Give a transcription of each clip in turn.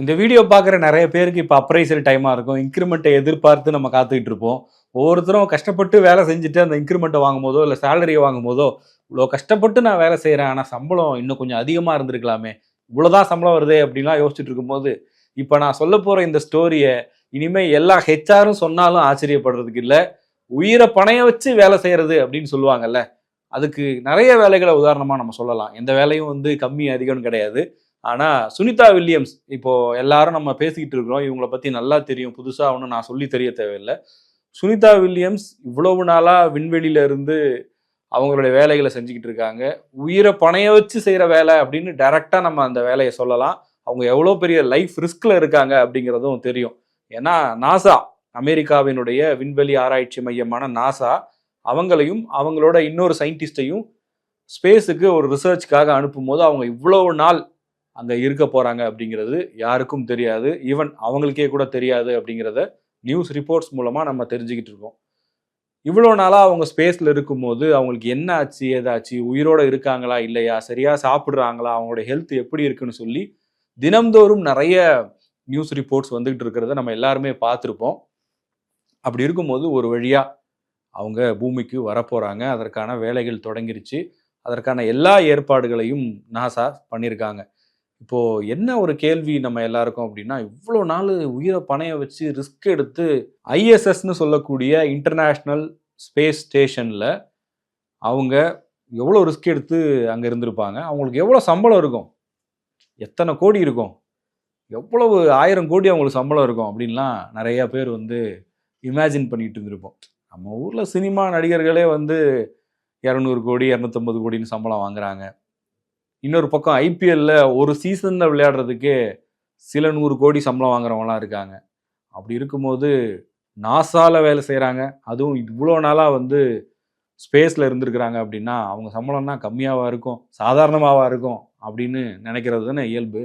இந்த வீடியோ பார்க்குற நிறைய பேருக்கு இப்போ அப்ரைசல் டைமாக இருக்கும். இன்க்ரிமெண்ட்டை எதிர்பார்த்து நம்ம காத்துக்கிட்டு இருப்போம். ஒவ்வொருத்தரும் கஷ்டப்பட்டு வேலை செஞ்சுட்டு அந்த இன்க்ரிமெண்ட்டை வாங்கும் போதோ இல்லை சேலரியை வாங்கும் போதோ இவ்வளோ கஷ்டப்பட்டு நான் வேலை செய்கிறேன் ஆனால் சம்பளம் இன்னும் கொஞ்சம் அதிகமாக இருந்திருக்கலாமே. இவ்வளோதான் சம்பளம் வருதே அப்படின்லாம் யோசிச்சுட்டு இருக்கும்போது இப்போ நான் சொல்ல போகிற இந்த ஸ்டோரியை இனிமேல் எல்லா ஹெச்ஆரும் சொன்னாலும் ஆச்சரியப்படுறதுக்கு இல்லை. உயிரை பணைய வச்சு வேலை செய்கிறது அப்படின்னு சொல்லுவாங்கல்ல. அதுக்கு நிறைய வேலைகளை உதாரணமாக நம்ம சொல்லலாம். எந்த வேலையும் வந்து கம்மி அதிகம்னு கிடையாது. ஆனால் சுனிதா வில்லியம்ஸ் இப்போது எல்லாரும் நம்ம பேசிக்கிட்டு இருக்கிறோம். இவங்கள பற்றி நல்லா தெரியும். புதுசாக ஒன்றும் நான் சொல்லி தெரிய தேவையில்லை. சுனிதா வில்லியம்ஸ் இவ்வளவு நாளாக விண்வெளியில இருந்து அவங்களுடைய வேலைகளை செஞ்சுக்கிட்டு இருக்காங்க. உயிரை பணைய வச்சு செய்கிற வேலை அப்படின்னு டைரெக்டாக நம்ம அந்த வேலையை சொல்லலாம். அவங்க எவ்வளோ பெரிய லைஃப் ரிஸ்கில் இருக்காங்க அப்படிங்கிறதும் தெரியும். ஏன்னா நாசா அமெரிக்காவினுடைய விண்வெளி ஆராய்ச்சி மையமான நாசா அவங்களையும் அவங்களோட இன்னொரு சயின்டிஸ்டையும் ஸ்பேஸுக்கு ஒரு ரிசர்ச்க்காக அனுப்பும்போது அவங்க இவ்வளோ நாள் அங்கே இருக்க போகிறாங்க அப்படிங்கிறது யாருக்கும் தெரியாது. ஈவன் அவங்களுக்கே கூட தெரியாது அப்படிங்கிறத நியூஸ் ரிப்போர்ட்ஸ் மூலமாக நம்ம தெரிஞ்சுக்கிட்டு இருக்கோம். இவ்வளோ நாளாக அவங்க ஸ்பேஸில் இருக்கும்போது அவங்களுக்கு என்ன ஆச்சு ஏதாச்சு உயிரோடு இருக்காங்களா இல்லையா சரியாக சாப்பிட்றாங்களா அவங்களோட ஹெல்த் எப்படி இருக்குன்னு சொல்லி தினம்தோறும் நிறைய நியூஸ் ரிப்போர்ட்ஸ் வந்துகிட்டு இருக்கிறத நம்ம எல்லாருமே பார்த்துருப்போம். அப்படி இருக்கும்போது ஒரு வழியாக அவங்க பூமிக்கு வரப்போகிறாங்க அதற்கான வேலைகள் தொடங்கிருச்சு. அதற்கான எல்லா ஏற்பாடுகளையும் நாசா பண்ணியிருக்காங்க. இப்போது என்ன ஒரு கேள்வி நம்ம எல்லாருக்கும் அப்படின்னா இவ்வளோ நாள் உயிரை பணைய வச்சு ரிஸ்க் எடுத்து ஐஎஸ்எஸ்னு சொல்லக்கூடிய இன்டர்நேஷ்னல் ஸ்பேஸ் ஸ்டேஷனில் அவங்க எவ்வளோ ரிஸ்க் எடுத்து அங்கே இருந்திருப்பாங்க? அவங்களுக்கு எவ்வளோ சம்பளம் இருக்கும்? எத்தனை கோடி இருக்கும்? எவ்வளவு ஆயிரம் கோடி அவங்களுக்கு சம்பளம் இருக்கும்? அப்படின்லாம் நிறையா பேர் வந்து இமேஜின் பண்ணிட்டு இருந்திருப்போம். நம்ம ஊரில் சினிமா நடிகர்களே வந்து இரநூறு கோடி இரநூத்தம்பது கோடின்னு சம்பளம் வாங்குறாங்க. இன்னொரு பக்கம் ஐபிஎல்ல ஒரு சீசனில் விளையாடுறதுக்கே சில நூறு கோடி சம்பளம் வாங்குறவங்களாம் இருக்காங்க. அப்படி இருக்கும்போது நாசால வேலை செய்கிறாங்க அதுவும் இவ்வளோ நாளாக வந்து ஸ்பேஸில் இருந்திருக்கிறாங்க அப்படின்னா அவங்க சம்பளம்னா கம்மியாவா இருக்கும் சாதாரணமாவா இருக்கும் அப்படின்னு நினைக்கிறது தானே இயல்பு.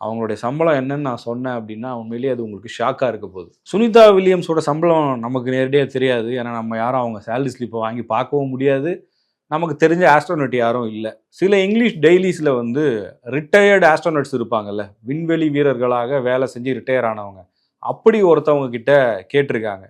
அவங்களுடைய சம்பளம் என்னன்னு நான் சொன்னேன் அப்படின்னா உண்மையிலேயே அது உங்களுக்கு ஷாக்காக இருக்க போகுது. சுனிதா வில்லியம்ஸோட சம்பளம் நமக்கு நேரடியாக தெரியாது. ஏன்னா நம்ம யாரும் அவங்க சேலரி ஸ்லிப்பை வாங்கி பார்க்கவும் முடியாது. நமக்கு தெரிஞ்ச ஆஸ்ட்ரோனட் யாரும் இல்லை. சில இங்கிலீஷ் டெய்லிஸில் வந்து ரிட்டையர்டு ஆஸ்ட்ரோனட்ஸ் இருப்பாங்கல்ல. விண்வெளி வீரர்களாக வேலை செஞ்சு ரிட்டையர் ஆனவங்க. அப்படி ஒருத்தவங்க கிட்ட கேட்டிருக்காங்க.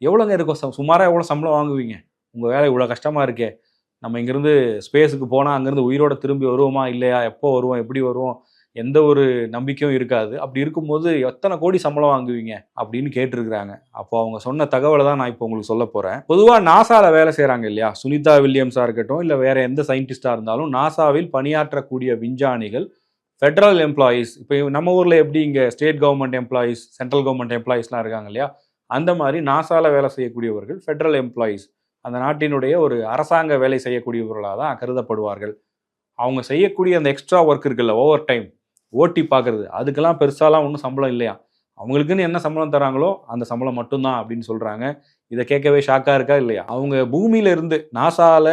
எவ்வளோங்க இருக்கும்? சுமாராக எவ்வளோ சம்பளம் வாங்குவீங்க? உங்கள் வேலை இவ்வளோ கஷ்டமாக இருக்கே. நம்ம இங்கேருந்து ஸ்பேஸுக்கு போனால் அங்கேருந்து உயிரோட திரும்பி வருவோமா? இல்லையா? எப்போ வருவோம்? எப்படி வருவோம்? எந்த ஒரு நம்பிக்கையும் இருக்காது. அப்படி இருக்கும்போது எத்தனை கோடி சம்பளம் வாங்குவீங்க? அப்படின்னு கேட்டிருக்கிறாங்க. அப்போ அவங்க சொன்ன தகவலை தான் நான் இப்போ உங்களுக்கு சொல்ல போகிறேன் பொதுவாக நாசாவில் வேலை செய்கிறாங்க இல்லையா? சுனிதா வில்லியம்ஸாக இருக்கட்டும் இல்லை வேறு எந்த சயின்டிஸ்டாக இருந்தாலும் நாசாவில் பணியாற்றக்கூடிய விஞ்ஞானிகள் ஃபெடரல் எம்ப்ளாயீஸ் இப்போ நம்ம ஊரில் எப்படி இங்கே state government employees central government எம்ப்ளாயீஸ்லாம் இருக்காங்க இல்லையா? அந்த மாதிரி நாசாவில் வேலை செய்யக்கூடியவர்கள் ஃபெடரல் எம்ப்ளாயீஸ் அந்த நாட்டினுடைய ஒரு அரசாங்க வேலை செய்யக்கூடியவர்களாக தான் கருதப்படுவார்கள். அவங்க செய்யக்கூடிய அந்த எக்ஸ்ட்ரா ஒர்க் இருக்குல்ல ஓவர் டைம் ஓட்டி பார்க்கறது. அதுக்கெல்லாம் பெருசாலாம் ஒன்றும் சம்பளம் இல்லையா? அவங்களுக்குன்னு என்ன சம்பளம் தராங்களோ அந்த சம்பளம் மட்டும்தான் அப்படின்னு சொல்கிறாங்க இதை கேட்கவே ஷாக்காக இருக்கா இல்லையா? அவங்க பூமியில இருந்து நாசால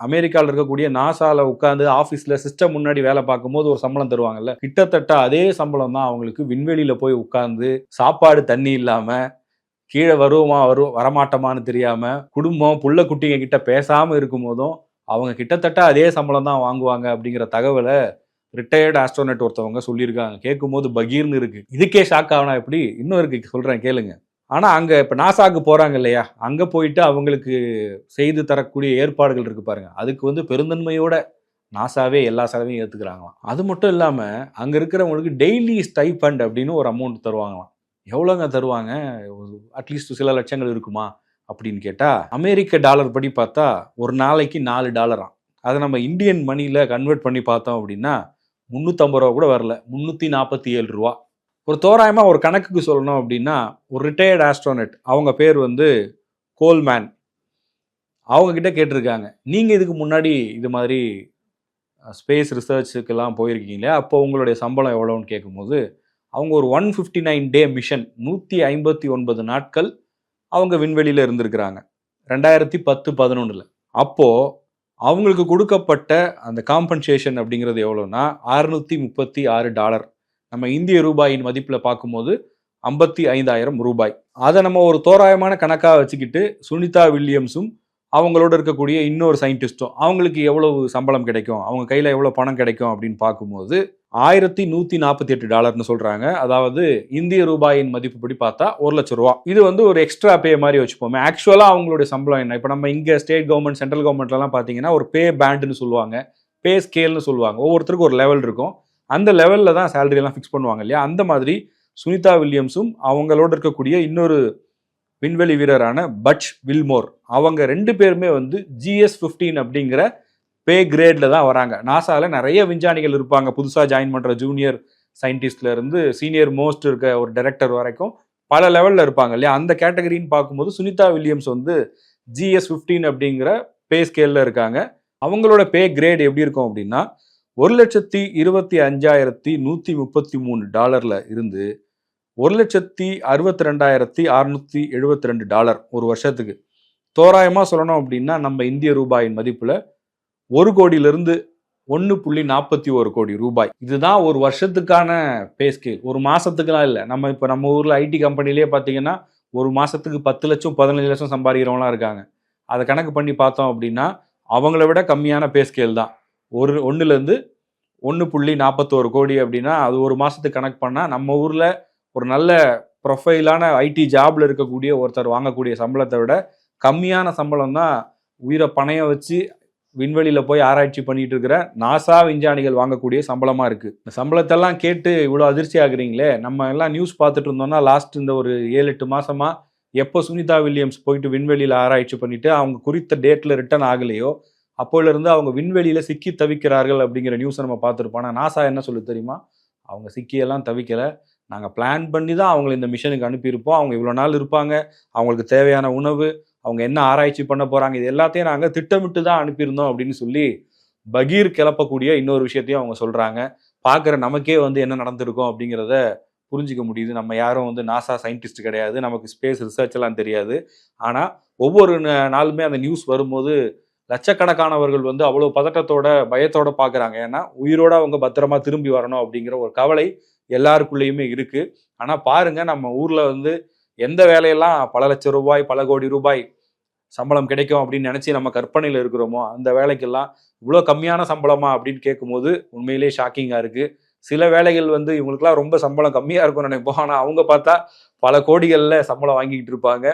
அமெரிக்காவில் இருக்கக்கூடிய நாசால உட்காந்து ஆஃபீஸில் சிஸ்டம் முன்னாடி வேலை பார்க்கும்போது ஒரு சம்பளம் தருவாங்கல்ல? கிட்டத்தட்ட அதே சம்பளம் தான் அவங்களுக்கு விண்வெளியில் போய் உட்காந்து சாப்பாடு தண்ணி இல்லாமல் கீழே வருவோமா வரும் வரமாட்டோமான்னு தெரியாமல் குடும்பம் புள்ள குட்டிங்க கிட்ட பேசாமல் இருக்கும் போதும் அவங்க கிட்டத்தட்ட அதே சம்பளம் தான் வாங்குவாங்க அப்படிங்கிற தகவலை ரிட்டையர்டு ஆஸ்ட்ரோனட் ஒருத்தவங்க சொல்லியிருக்காங்க. கேட்கும்போது பகீர்னு இருக்கு. இதுக்கே ஷாக் ஆகணும் எப்படி? இன்னும் இருக்கு. சொல்கிறேன் கேளுங்க. ஆனால் அங்கே இப்போ நாசாக்கு போகிறாங்க இல்லையா? அங்கே போயிட்டு அவங்களுக்கு செய்து தரக்கூடிய ஏற்பாடுகள் இருக்கு பாருங்க. அதுக்கு வந்து பெருந்தன்மையோட நாசாவே எல்லா செலவையும் ஏற்றுக்கிறாங்களாம் அது மட்டும் இல்லாமல் அங்கே இருக்கிறவங்களுக்கு டெய்லி ஸ்டைஃபண்ட் அப்படின்னு ஒரு அமௌண்ட் தருவாங்களாம். எவ்வளோங்க தருவாங்க? அட்லீஸ்ட் சில லட்சங்கள் இருக்குமா? அப்படின்னு கேட்டால் அமெரிக்க டாலர் படி பார்த்தா ஒரு நாளைக்கு நாலு டாலராம் அதை நம்ம இந்தியன் மணியில் கன்வெர்ட் பண்ணி பார்த்தோம் அப்படின்னா முந்நூற்றம்பது ரூபா கூட வரல. முந்நூற்றி நாற்பத்தி ஏழு ரூபா. ஒரு தோராயமாக ஒரு கணக்குக்கு சொல்லணும் அப்படின்னா ஒரு ரிட்டையர்டு ஆஸ்ட்ரோனட் அவங்க பேர் வந்து கோல்மேன் அவங்க கிட்ட கேட்டிருக்காங்க. நீங்கள் இதுக்கு முன்னாடி இது மாதிரி ஸ்பேஸ் ரிசர்ச்சுக்கெல்லாம் போயிருக்கீங்களே அப்போ உங்களுடைய சம்பளம் எவ்வளோன்னு கேட்கும்போது அவங்க ஒரு one fifty nine day mission நூற்றி ஐம்பத்தி ஒன்பது நாட்கள் அவங்க விண்வெளியில் இருந்திருக்கிறாங்க. ரெண்டாயிரத்தி பத்து பதினொன்றில் அப்போது அவங்களுக்கு கொடுக்கப்பட்ட அந்த காம்பன்சேஷன் அப்படிங்கிறது எவ்வளோன்னா அறுநூற்றி முப்பத்தி ஆறு டாலர் நம்ம இந்திய ரூபாயின் மதிப்பில் பார்க்கும்போது ஐம்பத்தி ஐந்தாயிரம் ரூபாய். அதை நம்ம ஒரு தோராயமான கணக்காக வச்சுக்கிட்டு சுனிதா வில்லியம்ஸும் அவங்களோட இருக்கக்கூடிய இன்னொரு சயின்டிஸ்ட்டும் அவங்களுக்கு எவ்வளவு சம்பளம் கிடைக்கும் அவங்க கையில் எவ்வளோ பணம் கிடைக்கும் அப்படின்னு பார்க்கும்போது ஆயிரத்தி நூற்றி நாற்பத்தி எட்டு டாலர்னு சொல்கிறாங்க அதாவது இந்திய ரூபாயின் மதிப்புப்படி பார்த்தா ஒரு லட்சம் ரூபா. இது வந்து ஒரு எக்ஸ்ட்ரா பே மாதிரி வச்சுப்போமே. ஆக்சுவலாக அவங்களுடைய சம்பளம் என்ன? இப்போ நம்ம இங்கே ஸ்டேட் கவர்மெண்ட் சென்ட்ரல் கவர்மெண்ட்லாம் பார்த்தீங்கன்னா ஒரு பே பேண்டுன்னு சொல்லுவாங்க. பே ஸ்கேல்னு சொல்லுவாங்க. ஒவ்வொருத்தருக்கும் ஒரு லெவல் இருக்கும். அந்த லெவலில் தான் சேலரியெல்லாம் ஃபிக்ஸ் பண்ணுவாங்க இல்லையா? அந்த மாதிரி சுனிதா வில்லியம்ஸும் அவங்களோட இருக்கக்கூடிய இன்னொரு விண்வெளி வீரரான பட்ச் வில்மோர். அவங்க ரெண்டு பேருமே வந்து ஜிஎஸ் ஃபிஃப்டீன் அப்படிங்கிற பே கிரேட்ல தான் வராங்க. நாசாவில் நிறைய விஞ்ஞானிகள் இருப்பாங்க. புதுசாக ஜாயின் பண்ணுற ஜூனியர் சயின்டிஸ்ட்ல இருந்து சீனியர் மோஸ்ட் இருக்க ஒரு டைரக்டர் வரைக்கும் பல லெவலில் இருப்பாங்க இல்லையா? அந்த கேட்டகரின்னு பார்க்கும்போது சுனிதா வில்லியம்ஸ் வந்து ஜிஎஸ் ஃபிஃப்டீன் அப்படிங்கிற பே ஸ்கேலில் இருக்காங்க. அவங்களோட பே கிரேட் எப்படி இருக்கும் அப்படின்னா ஒரு லட்சத்தி இருபத்தி அஞ்சாயிரத்தி நூற்றி முப்பத்தி மூணு டாலரில் இருந்து ஒரு லட்சத்தி அறுபத்தி ரெண்டாயிரத்தி அறுநூத்தி எழுபத்தி ரெண்டு டாலர் ஒரு வருஷத்துக்கு. தோராயமாக சொல்லணும் அப்படின்னா நம்ம இந்திய ரூபாயின் மதிப்பில் ஒரு கோடியிலிருந்து ஒன்று புள்ளி நாற்பத்தி ஒரு கோடி ரூபாய். இதுதான் ஒரு வருஷத்துக்கான பே ஸ்கேல் ஒரு மாதத்துக்குலாம் இல்லை. நம்ம இப்போ நம்ம ஊரில் ஐடி கம்பெனிலேயே பார்த்தீங்கன்னா ஒரு மாதத்துக்கு பத்து லட்சம் பதினஞ்சு லட்சம் சம்பாதிக்கிறவங்களாம் இருக்காங்க. அதை கணக்கு பண்ணி பார்த்தோம் அப்படின்னா அவங்கள விட கம்மியான பே ஸ்கேல் தான். ஒரு ஒன்றுலேருந்து ஒன்று புள்ளி நாற்பத்தோரு கோடி அப்படின்னா அது ஒரு மாதத்துக்கு கணக்கு பண்ணால் நம்ம ஊரில் ஒரு நல்ல ப்ரொஃபைலான ஐடி ஜாபில் இருக்கக்கூடிய ஒருத்தர் வாங்கக்கூடிய சம்பளத்தை விட கம்மியான சம்பளம் தான் உயிரை பணைய வச்சு விண்வெளியில் போய் ஆராய்ச்சி பண்ணிட்டு இருக்கிற நாசா விஞ்ஞானிகள் வாங்கக்கூடிய சம்பளமாக இருக்குது இந்த சம்பளத்தெல்லாம் கேட்டு இவ்வளோ அதிர்ச்சி ஆகுறீங்களே? நம்ம எல்லாம் நியூஸ் பார்த்துட்டு இருந்தோம்னா லாஸ்ட் இந்த ஒரு ஏழு எட்டு மாதமாக எப்போ சுனிதா வில்லியம்ஸ் போயிட்டு விண்வெளியில் ஆராய்ச்சி பண்ணிட்டு அவங்க குறித்த டேட்டில் ரிட்டர்ன் ஆகலையோ அப்போலேருந்து அவங்க விண்வெளியில் சிக்கி தவிக்கிறார்கள் அப்படிங்கிற நியூஸை நம்ம பார்த்துருப்போம். ஆனால் நாசா என்ன சொல்லு தெரியுமா? அவங்க சிக்கியெல்லாம் தவிக்கலை. நாங்கள் பிளான் பண்ணி தான் அவங்களை இந்த மிஷனுக்கு அனுப்பியிருப்போம். அவங்க இவ்வளோ நாள் இருப்பாங்க. அவங்களுக்கு தேவையான உணவு அவங்க என்ன ஆராய்ச்சி பண்ண போகிறாங்க இது எல்லாத்தையும் நாங்கள் திட்டமிட்டு தான் அனுப்பியிருந்தோம் அப்படின்னு சொல்லி பகீர் கிளப்பக்கூடிய இன்னொரு விஷயத்தையும் அவங்க சொல்கிறாங்க பார்க்குற நமக்கே வந்து என்ன நடந்திருக்கும் அப்படிங்கிறத புரிஞ்சிக்க முடியுது. நம்ம யாரும் வந்து நாசா சயின்டிஸ்ட் கிடையாது நமக்கு ஸ்பேஸ் ரிசர்ச் எல்லாம் தெரியாது. ஆனால் ஒவ்வொரு நாளுமே அந்த நியூஸ் வரும்போது லட்சக்கணக்கானவர்கள் வந்து அவ்வளோ பதட்டத்தோட பயத்தோட பார்க்குறாங்க. ஏன்னா உயிரோட அவங்க பத்திரமா திரும்பி வரணும் அப்படிங்கிற ஒரு கவலை எல்லாருக்குள்ளேயுமே இருக்குது ஆனால் பாருங்கள் நம்ம ஊரில் வந்து எந்த வேலையெல்லாம் பல லட்சம் ரூபாய் பல கோடி ரூபாய் சம்பளம் கிடைக்கும் அப்படின்னு நினச்சி நம்ம கற்பனையில் இருக்கிறோமோ அந்த வேலைக்கெல்லாம் இவ்வளோ கம்மியான சம்பளமா அப்படின்னு கேட்கும்போது உண்மையிலேயே ஷாக்கிங்காக இருக்குது சில வேலைகள் வந்து இவங்களுக்குலாம் ரொம்ப சம்பளம் கம்மியாக இருக்கும்னு நினைப்போம். ஆனால் அவங்க பார்த்தா பல கோடிகளில் சம்பளம் வாங்கிக்கிட்டு இருப்பாங்க.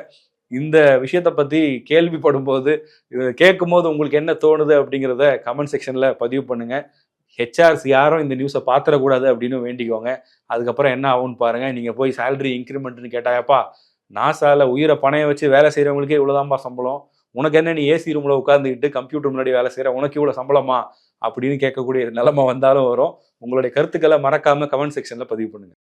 இந்த விஷயத்தை பற்றி கேள்விப்படும் போது கேட்கும் போது உங்களுக்கு என்ன தோணுது அப்படிங்கிறத கமெண்ட் செக்ஷனில் பதிவு பண்ணுங்கள் ஹெச்ஆர்ஸ் யாரும் இந்த நியூஸை பார்த்துடக்கூடாது அப்படின்னு வேண்டிக்கோங்க. அதுக்கப்புறம் என்ன ஆகும்னு பாருங்கள் நீங்கள் போய் சேலரி இன்க்ரிமெண்ட்னு கேட்டாயப்பா நாசாவில் உயிரை பணையம் வச்சு வேலை செய்கிறவங்களுக்கே இவ்வளோதான்ப்பா சம்பளம்? உனக்கு என்ன நீ ஏசி ரூமில் உட்காந்துக்கிட்டு கம்ப்யூட்டர் முன்னாடி வேலை செய்கிற உனக்கு இவ்வளோ சம்பளமா? அப்படின்னு கேட்கக்கூடிய நிலைமை வந்தாலும் வரும். உங்களுடைய கருத்துக்களை மறக்காமல் கமெண்ட் செக்ஷனில் பதிவு பண்ணுங்கள்